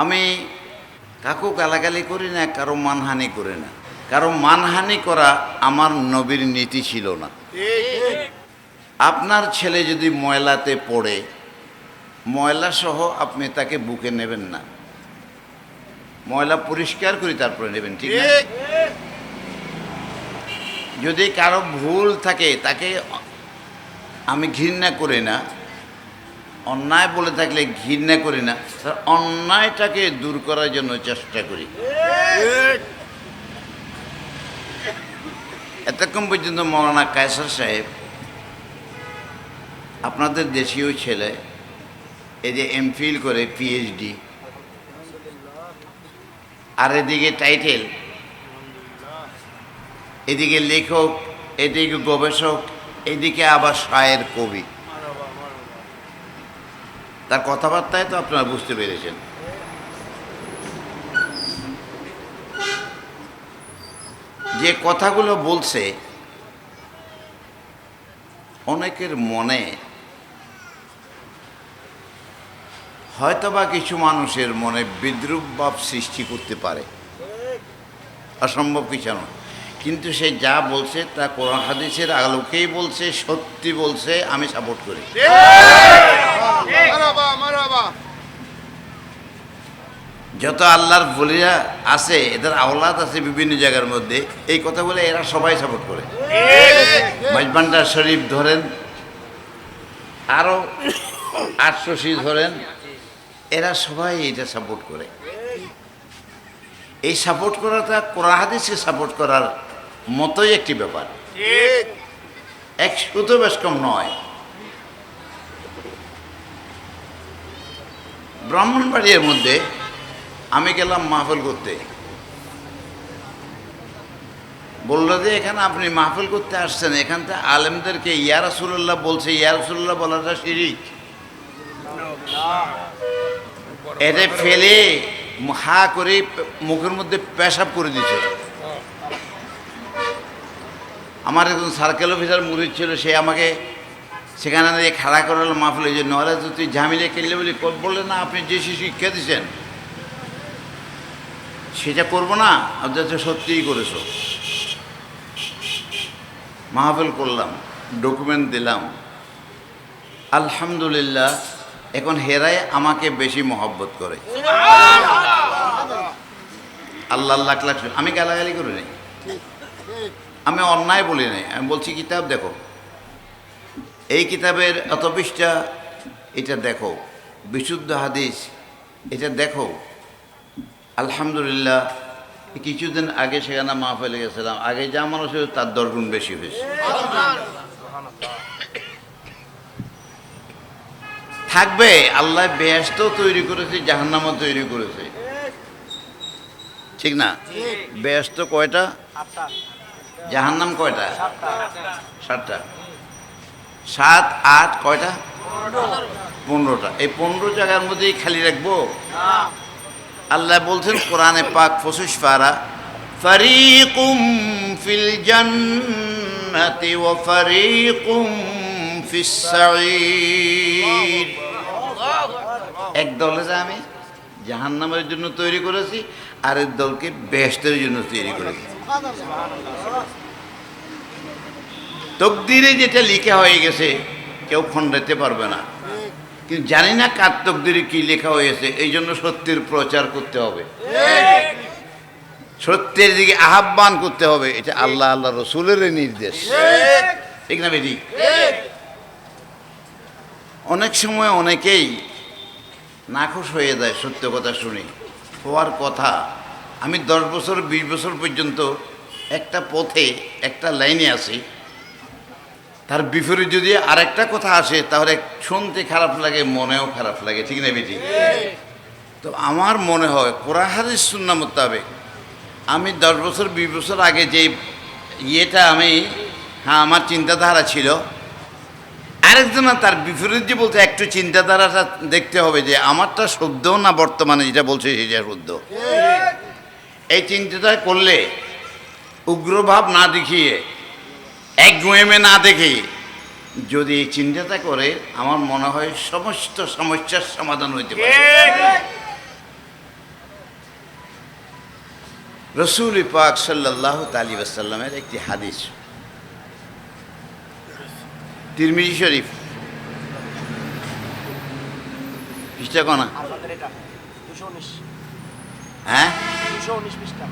আমি কাকু গালাগালি করি না, কারও মানহানি করি না। কারও মানহানি করা আমার নবীর নীতি ছিল না। আপনার ছেলে যদি ময়লাতে পড়ে ময়লা সহ আপনি তাকে বুকে নেবেন না। ময়লা পরিষ্কার করে তারপরে নেবেন, ঠিক যদি কারও ভুল থাকে, তাকে আমি ঘৃণা করি না। অন্যায় বলে থাকলে ঘৃণা করি না অন্যায়টাকে দূর করার জন্য চেষ্টা করি। এতক্ষণ পর্যন্ত মৌলানা কায়সার সাহেব, আপনাদের দেশীয় ছেলে, এই যে এমফিল করে পিএইচডি আর এদিকে টাইটেল এদিকে লেখক, এদিকে গবেষক, এদিকে আবার শায়ের কবি। তার কথাবার্তায় তো আপনারা বুঝতে পেরেছেন। যে কথাগুলো বলছে, অনেকের মনে হয়তোবা কিছু মানুষের মনে বিদ্রুপ ভাব সৃষ্টি করতে পারে। অসম্ভব কিছু নয়। কিন্তু সে যা বলছে তা কোরআন হাদিসের আলোকেই বলছে, সত্যি বলছে, আমি সাপোর্ট করি। যত আল্লাহর বলিরা আছে, এদের আওলাদ আছে বিভিন্ন জায়গার মধ্যে, এই কথা বলে এরা সবাই সাপোর্ট করে। মাইজবান্ডা শরীফ ধরেন আরও আটশোশি ধরেন, এরা সবাই এটা সাপোর্ট করে। এই সাপোর্ট করাটা কোরআন হাদিসকে সাপোর্ট করার মতোই একটি ব্যাপার। ঠিক একশো তো বেশ কম নয়। ব্রাহ্মণবাড়িয়ার মধ্যে আমি গেলাম মাহফিল করতে। বলল যে, এখানে আপনি মাহফিল করতে আসছেন, এখান থেকে আলেমদেরকে ইয়া রাসুল্লাহ বলছে, ইয়া রাসুল্লাহ বলাটা শিরিক। এটা ফেলে হা করে মুখের মধ্যে পেশাব করে দিছে আমার একজন সার্কেল অফিসার মুরিদ ছিল সে আমাকে সেখানে দিয়ে খাড়া করালো মাহফিল যে তো তুই ঝামিলে কিনলে বলি বললে না আপনি যে শিক্ষা দিচ্ছেন সেটা করব না অথচ সত্যিই করেছ। মাহফিল করলাম ডকুমেন্ট দিলাম। আলহামদুলিল্লাহ এখন হেরাই আমাকে বেশি মহব্বত করে। আল্লাহ লাখ লাখ আমি গালাগালি করি নাই। আমি অন্যায় বলি নাই। আমি বলছি কিতাব দেখো। এই কিতাবের এত পৃষ্ঠা এটা দেখো। বিশুদ্ধ হাদিস এটা দেখো। আলহামদুলিল্লাহ কিছুদিন আগে সেখানে মাহফিলে গেছিলাম। আগে যা মানুষ তার দরগুণ বেশি হয়েছে। থাকবে আল্লাহ বেহেস্ত তৈরি করেছে জাহান্নামও তৈরি করেছে। ঠিক না? বেহেস্ত কয়টা? জাহান্নাম কয়টা? সাতটা। সাত, আট, কয়টা? পনেরোটা। এই পনেরো জায়গার মধ্যেই খালি রাখব? আল্লাহ বলছেন, কোরআনে পাক ফসুস ফারা ফারিকুম ফিল জান্নাতি ওয়া ফারিকুম ফিস এক দলে যে আমি জাহান্নামের জন্য তৈরি করেছি আর এক দলকে বেহেশতের জন্য তৈরি করেছি। তকদিরে যেটা লিখা হয়ে গেছে, কেউ খণ্ডাতে পারবে না। কিন্তু জানি না কার তকদিরে কি লেখা হয়েছে এই জন্য সত্যের প্রচার করতে হবে। সত্যের দিকে আহ্বান করতে হবে, এটা আল্লাহ আল্লাহ রসুলের নির্দেশ। ঠিক না বেদি অনেক সময় অনেকেই নাখোশ হয়ে যায় সত্য কথা শুনি। হওয়ার কথা আমি দশ বছর, বিশ বছর পর্যন্ত একটা পথে, একটা লাইনে আসি তার বিপরীত যদি আরেকটা কথা আসে, তাহলে শুনতে খারাপ লাগে, মনেও খারাপ লাগে, ঠিক না বেটি? তো আমার মনে হয়, কোরআন হাদিস সুন্না মোতাবেক আমি দশ বছর, বিশ বছর আগে যে ইয়েটা আমি হ্যাঁ আমার চিন্তাধারা ছিল, আরেকজন তার বিপরীত যে বলতে একটু চিন্তাধারাটা দেখতে হবে যে, আমারটা শুদ্ধ না বর্তমানে, যেটা বলছে, সেটা শুদ্ধ এই চিন্তাটা করলে উগ্রভাব না দেখিয়ে এক গুয়েমে না দেখে যদি এই চিন্তাটা করে আমার মনে হয় সমস্ত সমস্যার সমাধান হইতে পারে। রসুল পাক সাল্লাহ তালি আসাল্লামের একটি হাদিস তিরমিজি শরীফ। পৃষ্ঠা কনা? এটা হ্যাঁ? দুশো উনিশ পৃষ্ঠা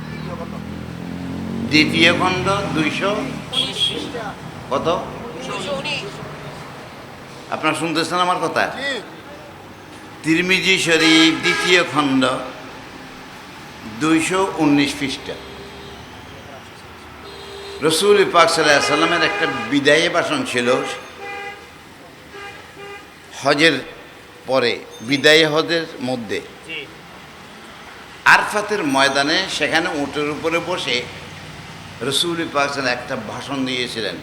দ্বিতীয় খণ্ড। দুইশো কত? উনিশ। শুনতেছেন আমার কথা? তিরমিজি শরীফ দ্বিতীয় খণ্ড দুইশো উনিশ পৃষ্ঠা। রসুল পাক সাল্লামের একটা বিদায়ী ভাষণ ছিল। হজের পরে বিদায়ী হজের মধ্যে। আরফাতের ময়দানে সেখানে উটের উপরে বসে রসুল পাক সাল্লাহ একটা ভাষণ দিয়েছিলেন।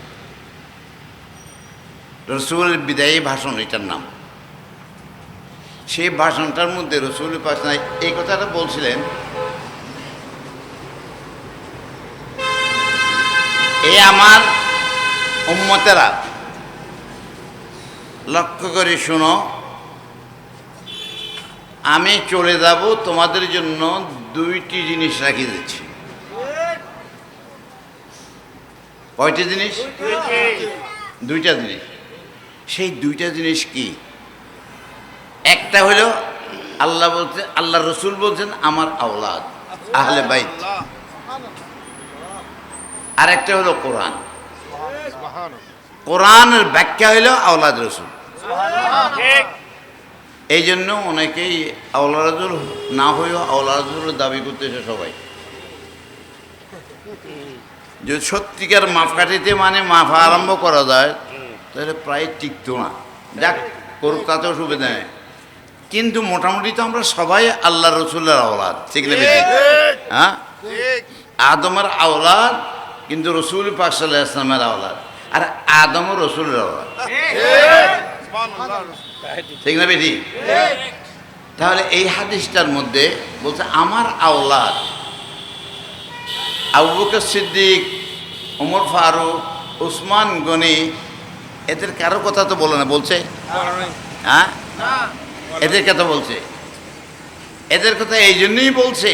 রসুলের বিদায়ী ভাষণ, এটার নাম। সেই ভাষণটার মধ্যে রসুল পাক সাল্লাহ এই কথাটা বলছিলেন, এ আমার উম্মতেরা, লক্ষ্য করে শোনো, আমি চলে যাব তোমাদের জন্য দুইটি জিনিস রাখি দিচ্ছি। কয়টি জিনিস? দুইটা জিনিস। সেই দুইটা জিনিস কি? একটা হলো আল্লাহ বলছেন আল্লাহ রসুল বলছেন, আমার আওলাদ, আহলে বাইত। আর একটা হলো কোরআন। কোরআনের ব্যাখ্যা হইল আওলাদ রসুল। এই জন্য অনেকেই আওলাদুল না হয়েও আওলাদুল দাবি করতেছে সবাই। যদি সত্যিকার মাপকাঠিতে মানে মাফা আরম্ভ করা যায় তাহলে প্রায় টিকতো না। যাক করুক তাতে অসুবিধা নেই। কিন্তু মোটামুটি তো আমরা সবাই আল্লাহ রসুলের আওলাদ ঠিক না হ্যাঁ? আদমের আওলাদ কিন্তু রসুল পাক সাল্লাহ ইসলামের আওলাদ। আর আদমও রসুলের আওলাদ। ঠিক না বেটি? তাহলে এই হাদিসটার মধ্যে বলছে আমার আওলাদ আবু বকর সিদ্দিক ওমর ফারুক উসমান গনি এদের কারও কথা তো বলে না বলছে? হ্যাঁ? এদের কথা বলছে। এদের কথা এই জন্যই বলছে।